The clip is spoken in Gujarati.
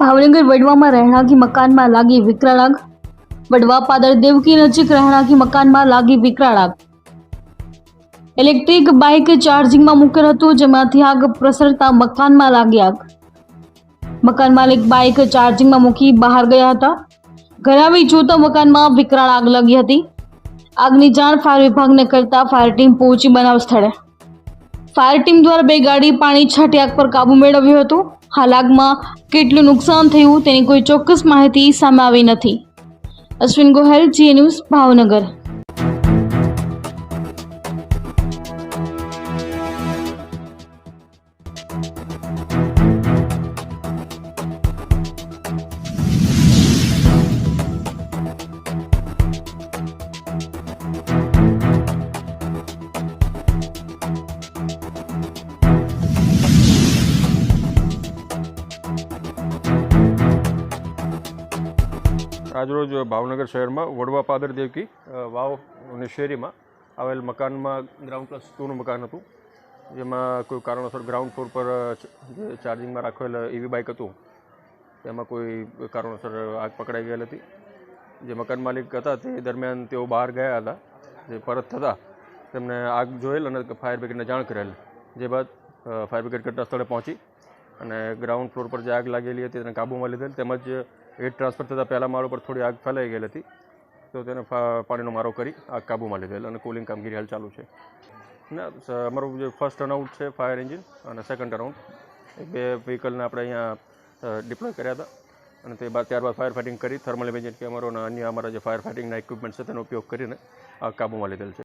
ભાવનગર વડવામાં રહેણાંકી મકાનમાં લાગી વિકરાળ આગ. વડવા પાદર દેવકી નજીક રહેણાંકી મકાનમાં લાગી વિકરાળ આગ. ઇલેક્ટ્રિક બાઇક ચાર્જિંગમાં મૂકેલ હતું, જેમાંથી આગ પ્રસરતા મકાનમાં લાગી આગ. મકાન માલિક બાઇક ચાર્જિંગમાં મૂકી બહાર ગયા હતા. ઘરે આવી જોતા મકાનમાં વિકરાળ આગ લાગી હતી. આગની જાણ ફાયર વિભાગને કરતા ફાયર ટીમ પહોંચી બનાવ સ્થળે. ફાયર ટીમ દ્વારા બે ગાડી પાણી છાંટી આગ પર કાબુ મેળવ્યો હતો. હાલ આગમાં કેટલું નુકસાન થયું તેની કોઈ ચોક્કસ માહિતી સામે આવી નથી. અશ્વિન ગોહેલ, જી ન્યૂઝ, ભાવનગર. આજરોજ ભાવનગર શહેરમાં વડવા પાદર દેવકી વાવ અને શેરીમાં આવેલ મકાનમાં ગ્રાઉન્ડ પ્લસ ટુનું મકાન હતું. જેમાં કોઈ કારણોસર ગ્રાઉન્ડ ફ્લોર પર ચાર્જિંગમાં રાખેલ ઈવી બાઇક હતું. તેમાં કોઈ કારણોસર આગ પકડાઈ ગયેલ હતી. જે મકાન માલિક હતા તે દરમિયાન તેઓ બહાર ગયા હતા. જે પરત થતાં તેમને આગ જોયેલ અને ફાયર બ્રિગેડને જાણ કરેલ. જે બાદ ફાયર બ્રિગેડ ઘટના સ્થળે પહોંચી અને ગ્રાઉન્ડ ફ્લોર પર જે આગ લાગેલી હતી તેને કાબૂમાં લીધેલ. તેમજ હીટ ટ્રાન્સફર થતાં પહેલા મારા ઉપર થોડી આગ ફેલાઈ ગયેલી હતી. તો તેને પાણીનો મારો કરી આગ કાબૂમાં લીધેલ અને કુલિંગ કામગીરી હાલ ચાલુ છે. ના અમારું જે ફર્સ્ટ ટર્નઆઉટ છે ફાયર એન્જિન અને સેકન્ડ ટર્નઆઉટ એ બે વ્હીકલને આપણે અહીંયા ડિપ્લોય કર્યા હતા. અને તે બાદ ત્યારબાદ ફાયર ફાઇટિંગ કરી થર્મલ ઇમેજિન કેમેરો અને અન્ય અમારા જે ફાયર ફાઇટિંગના ઇક્વિપમેન્ટ છે તેનો ઉપયોગ કરીને આગ કાબૂમાં લીધેલ છે.